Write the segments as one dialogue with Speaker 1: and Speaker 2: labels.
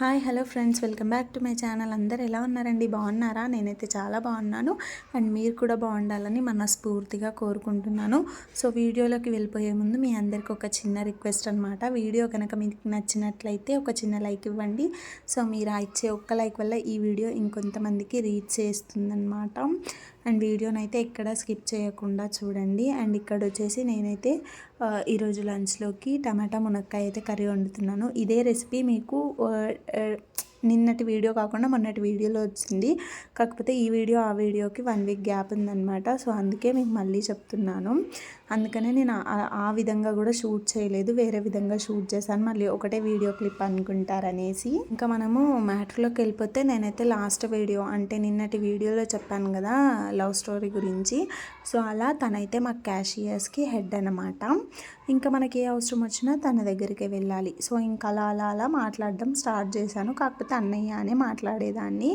Speaker 1: Hi hello friends. Welcome back to my channel. అందరు ఎలా ఉన్నారండి? బాగున్నారా? నేనైతే చాలా బాగున్నాను. అండ్ మీరు కూడా బాగుండాలని మనస్ఫూర్తిగా కోరుకుంటున్నాను. సో వీడియోలోకి వెళ్ళిపోయే ముందు మీ అందరికి ఒక చిన్న రిక్వెస్ట్ అనమాట వీడియో కనుక మీకు నచ్చినట్లయితే ఒక చిన్న లైక్ ఇవ్వండి. సో మీరు ఇచ్చే ఒక్క లైక్ వల్ల ఈ వీడియో ఇంకొంతమందికి రీచ్ చేస్తుందన్నమాట. అండ్ వీడియోని అయితే ఎక్కడ స్కిప్ చేయకుండా చూడండి. అండ్ ఇక్కడ వచ్చేసి నేనైతే ఈరోజు లంచ్లోకి టమాటా మునక్కాయ అయితే కర్రీ వండుతున్నాను. ఇదే రెసిపీ మీకు 呃 నిన్నటి వీడియో కాకుండా మొన్నటి వీడియోలో వచ్చింది. కాకపోతే ఈ వీడియో ఆ వీడియోకి వన్ వీక్ గ్యాప్ ఉందనమాట సో అందుకే మీకు మళ్ళీ చెప్తున్నాను. అందుకనే నేను ఆ విధంగా కూడా షూట్ చేయలేదు. వేరే విధంగా షూట్ చేశాను. మళ్ళీ ఒకటే వీడియో క్లిప్ అనుకుంటారనేసి. ఇంకా మనము మ్యాటర్లోకి వెళ్ళిపోతే నేనైతే లాస్ట్ వీడియో అంటే నిన్నటి వీడియోలో చెప్పాను కదా లవ్ స్టోరీ గురించి. సో అలా తనైతే మా క్యాషియర్స్కి హెడ్ అనమాట ఇంకా మనకి ఏ అవసరం వచ్చినా తన దగ్గరికి వెళ్ళాలి. సో ఇంకా అలా అలా అలా మాట్లాడడం స్టార్ట్ చేశాను. కాకపోతే అన్నయ్య అనే మాట్లాడేదాన్ని.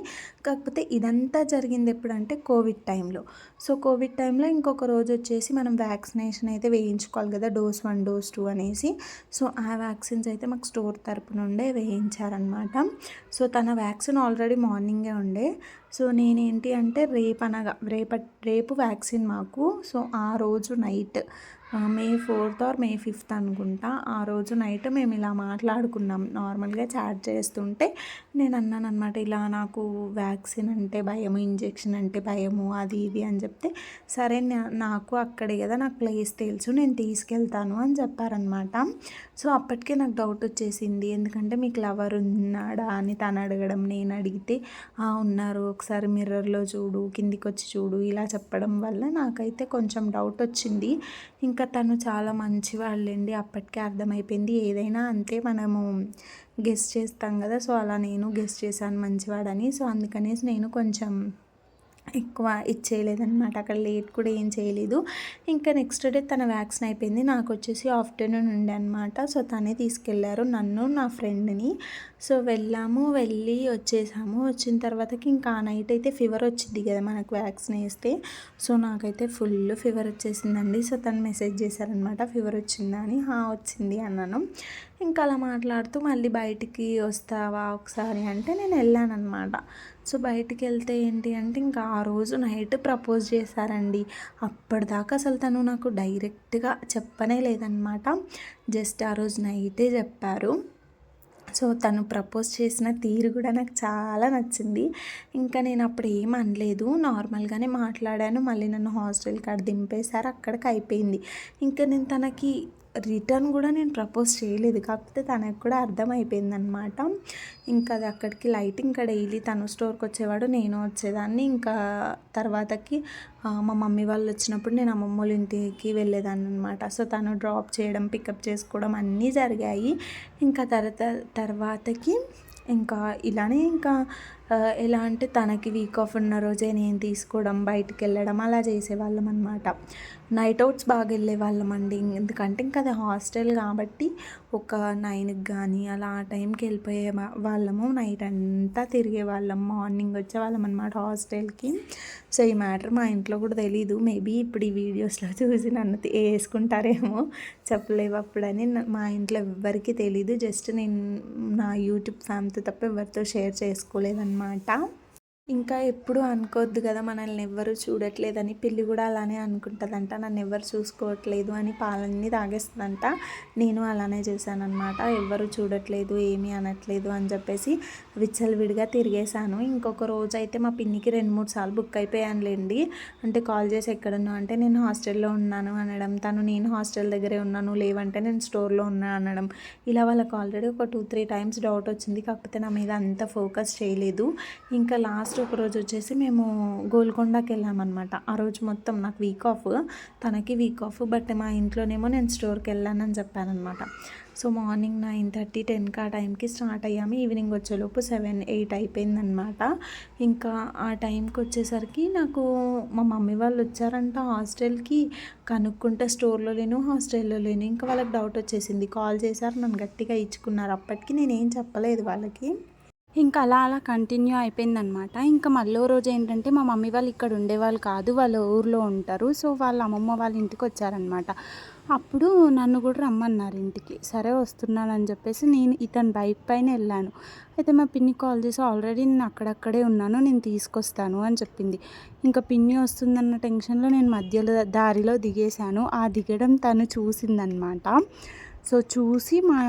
Speaker 1: కాకపోతే ఇదంతా జరిగింది ఎప్పుడంటే కోవిడ్ టైంలో. సో కోవిడ్ టైంలో ఇంకొక రోజు వచ్చేసి మనం వ్యాక్సినేషన్ అయితే వేయించుకోవాలి కదా డోస్ వన్ డోస్ టూ అనేసి. సో ఆ వ్యాక్సిన్స్ అయితే మాకు స్టోర్ తరపు నుండే వేయించారనమాట సో తన వ్యాక్సిన్ ఆల్రెడీ మార్నింగే ఉండే. సో నేనేంటి అంటే రేపు అనగా రేప రేపు వ్యాక్సిన్ మాకు. సో ఆ రోజు night May fourth or May fifth అనుకుంటా. ఆ రోజు నైట్ మేము ఇలా మాట్లాడుకున్నాం. నార్మల్గా చాట్ చేస్తుంటే నేను అన్నాను అనమాట ఇలా నాకు వ్యాక్సిన్ అంటే భయము ఇంజెక్షన్ అంటే భయము అది ఇది అని చెప్తే సరే నాకు అక్కడే కదా నాకు ప్లేస్ తెలుసు నేను తీసుకెళ్తాను అని చెప్పారనమాట సో అప్పటికే నాకు డౌట్ వచ్చేసింది. ఎందుకంటే మీకు లవర్ ఉన్నాడా అని తను అడగడం నేను అడిగితే ఆ ఉన్నారు ఒకసారి మిర్రర్లో చూడు కిందికి వచ్చి చూడు ఇలా చెప్పడం వల్ల నాకైతే కొంచెం డౌట్ వచ్చింది. ఇంకా ఇంకా తను చాలా మంచివాళ్ళండి. అప్పటికే అర్థమైపోయింది. ఏదైనా అంతే మనము గెస్ట్ చేస్తాం కదా సో అలా నేను గెస్ట్ చేశాను మంచివాడని. సో అందుకనేసి నేను కొంచెం ఎక్కువ ఇచ్చేయలేదన్నమాట అక్కడ లేట్ కూడా ఏం చేయలేదు. ఇంకా నెక్స్ట్ డే తన వ్యాక్సిన్ అయిపోయింది. నాకు వచ్చేసి ఆఫ్టర్నూన్ ఉండే అనమాట సో తనే తీసుకెళ్ళారు నన్ను నా ఫ్రెండ్ని. సో వెళ్ళాము వెళ్ళి వచ్చేసాము. వచ్చిన తర్వాతకి ఇంకా ఆ నైట్ అయితే ఫీవర్ వచ్చింది కదా మనకు వ్యాక్సిన్ వేస్తే. సో నాకైతే ఫుల్ ఫీవర్ వచ్చేసిందండి. సో తను మెసేజ్ చేశారనమాట ఫీవర్ వచ్చిందా? అని. వచ్చింది అన్నాను. ఇంకా అలా మాట్లాడుతూ మళ్ళీ బయటికి వస్తావా ఒకసారి అంటే నేను వెళ్ళానమాట సో బయటికి వెళ్తే ఏంటి అంటే ఇంకా ఆ రోజు నైట్ ప్రపోజ్ చేశారండి. అప్పటిదాకా అసలు తను నాకు డైరెక్ట్గా చెప్పనే లేదనమాట జస్ట్ ఆ రోజు నైటే చెప్పారు. సో తను ప్రపోజ్ చేసిన తీరు కూడా నాకు చాలా నచ్చింది. ఇంకా నేను అప్పుడు ఏం అనలేదు. నార్మల్గానే మాట్లాడాను. మళ్ళీ నన్ను హాస్టల్ కాడ దింపేశారు. అక్కడికి అయిపోయింది. ఇంకా నేను తనకి రిటర్న్ కూడా నేను ప్రపోజ్ చేయలేదు. కాకపోతే తనకు కూడా అర్థమైపోయిందనమాట. ఇంకా అది అక్కడికి లైటింగ్ ఇంకా వెళ్ళి తను స్టోర్కి వచ్చేవాడు నేను వచ్చేదాన్ని. ఇంకా తర్వాతకి మా మమ్మీ వాళ్ళు వచ్చినప్పుడు నేను అమ్మమ్మ వాళ్ళ ఇంటికి వెళ్ళేదాన్ని అనమాట సో తను డ్రాప్ చేయడం పికప్ చేసుకోవడం అన్నీ జరిగాయి. ఇంకా తర్వాత తర్వాతకి ఇంకా ఇలానే ఇంకా ఎలా అంటే తనకి వీక్ ఆఫ్ ఉన్న రోజే నేను తీసుకోవడం బయటికి వెళ్ళడం అలా చేసేవాళ్ళం అనమాట నైట్ అవుట్స్ బాగా వెళ్ళే వాళ్ళం అండి ఎందుకంటే ఇంకా అది హాస్టల్ కాబట్టి ఒక నైన్కి కానీ అలా ఆ టైంకి వెళ్ళిపోయే వాళ్ళము. నైట్ అంతా తిరిగే వాళ్ళం మార్నింగ్ వచ్చే వాళ్ళం అనమాట హాస్టల్కి. సో ఈ మ్యాటర్ మా ఇంట్లో కూడా తెలీదు. మేబీ ఇప్పుడు ఈ వీడియోస్లో చూసి నన్ను వేసుకుంటారేమో చెప్పలేవు అప్పుడని. మా ఇంట్లో ఎవ్వరికీ తెలీదు. జస్ట్ నేను నా యూట్యూబ్ ఫ్యామిలీతో తప్ప ఎవరితో షేర్ చేసుకోలేదన్నమాట. mà ఇంకా ఎప్పుడు అనుకోవద్దు కదా మనల్ని ఎవ్వరు చూడట్లేదని. పిల్లి కూడా అలానే అనుకుంటుందంట నన్ను ఎవ్వరు చూసుకోవట్లేదు అని పాలన్నీ తాగేస్తుందంట. నేను అలానే చేశానమాట ఎవ్వరు చూడట్లేదు ఏమీ అనట్లేదు అని చెప్పేసి విచ్చలవిడిగా తిరిగేశాను. ఇంకొక రోజు అయితే మా పిన్నికి రెండు మూడు సార్లు బుక్ అయిపోయానులేండి. అంటే కాల్ చేసి ఎక్కడున్నా అంటే నేను హాస్టల్లో ఉన్నాను అనడం తను నేను హాస్టల్ దగ్గరే ఉన్నాను లేవంటే నేను స్టోర్లో ఉన్నాను అనడం. ఇలా వాళ్ళకి ఆల్రెడీ ఒక టూ త్రీ టైమ్స్ డౌట్ వచ్చింది కాకపోతే నా మీద అంత ఫోకస్ చేయలేదు. ఇంకా లాస్ట్ ఒక రోజు వచ్చేసి మేము గోల్కొండకి వెళ్ళామన్నమాట. ఆ రోజు మొత్తం నాకు వీక్ ఆఫ్ తనకి వీక్ ఆఫ్ బట్ మా ఇంట్లోనేమో నేను స్టోర్కి వెళ్ళానని చెప్పానమాట సో మార్నింగ్ నైన్ థర్టీ టెన్కి ఆ టైంకి స్టార్ట్ అయ్యాము. ఈవినింగ్ వచ్చేలోపు సెవెన్ ఎయిట్ అయిపోయిందనమాట ఇంకా ఆ టైంకి వచ్చేసరికి నాకు మా మమ్మీ వాళ్ళు వచ్చారంట హాస్టల్కి కనుక్కుంటే స్టోర్లో లేను హాస్టల్లో లేను. ఇంకా వాళ్ళకి డౌట్ వచ్చేసింది. కాల్ చేశారు నన్ను గట్టిగా ఇచ్చుకున్నారు. అప్పటికి నేనేం చెప్పలేదు వాళ్ళకి.
Speaker 2: ఇంకా అలా అలా కంటిన్యూ అయిపోయిందనమాట. ఇంకా మళ్ళీ రోజు ఏంటంటే మా మమ్మీ వాళ్ళు ఇక్కడ ఉండేవాళ్ళు కాదు వాళ్ళ ఊర్లో ఉంటారు. సో వాళ్ళ అమ్మమ్మ వాళ్ళ ఇంటికి వచ్చారనమాట. అప్పుడు నన్ను కూడా రమ్మన్నారు ఇంటికి. సరే వస్తున్నానని చెప్పేసి నేను ఇతని బైక్ పైన వెళ్ళాను. అయితే మా పిన్ని కాల్ చేసి ఆల్రెడీ నేను అక్కడక్కడే ఉన్నాను నేను తీసుకొస్తాను అని చెప్పింది. ఇంకా పిన్ని వస్తుందన్న టెన్షన్లో నేను మధ్యలో దారిలో దిగేశాను. ఆ దిగడం తను చూసిందనమాట. సో చూసి మా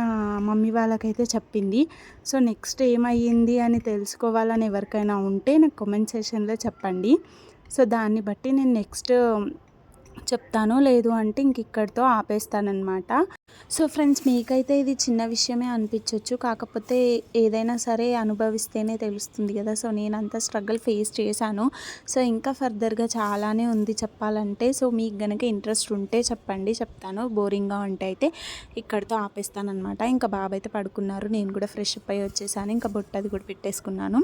Speaker 2: మమ్మీ వాళ్ళకైతే చెప్పింది. సో నెక్స్ట్ ఏమయ్యింది అని తెలుసుకోవాలని ఎవరికైనా ఉంటే నాకు కామెంట్ సెషన్లో చెప్పండి. సో దాన్ని బట్టి నేను నెక్స్ట్ చెప్తాను లేదు అంటే ఇంక ఇక్కడితో ఆపేస్తానమాట సో ఫ్రెండ్స్ మీకైతే ఇది చిన్న విషయమే అనిపించవచ్చు కాకపోతే ఏదైనా సరే అనుభవిస్తేనే తెలుస్తుంది కదా. సో నేను అంత స్ట్రగుల్ ఫేస్ చేశాను. సో ఇంకా ఫర్దర్గా చాలానే ఉంది చెప్పాలంటే. సో మీకు గనక ఇంట్రెస్ట్ ఉంటే చెప్పండి చెప్తాను. బోరింగ్గా ఉంటే అయితే ఇక్కడితో ఆపేస్తానమాట ఇంకా బాబు అయితే పడుకున్నారు. నేను కూడా ఫ్రెష్ అప్ అయ్యి వచ్చేసాను. ఇంకా బొట్టది అది కూడా పెట్టేసుకున్నాను.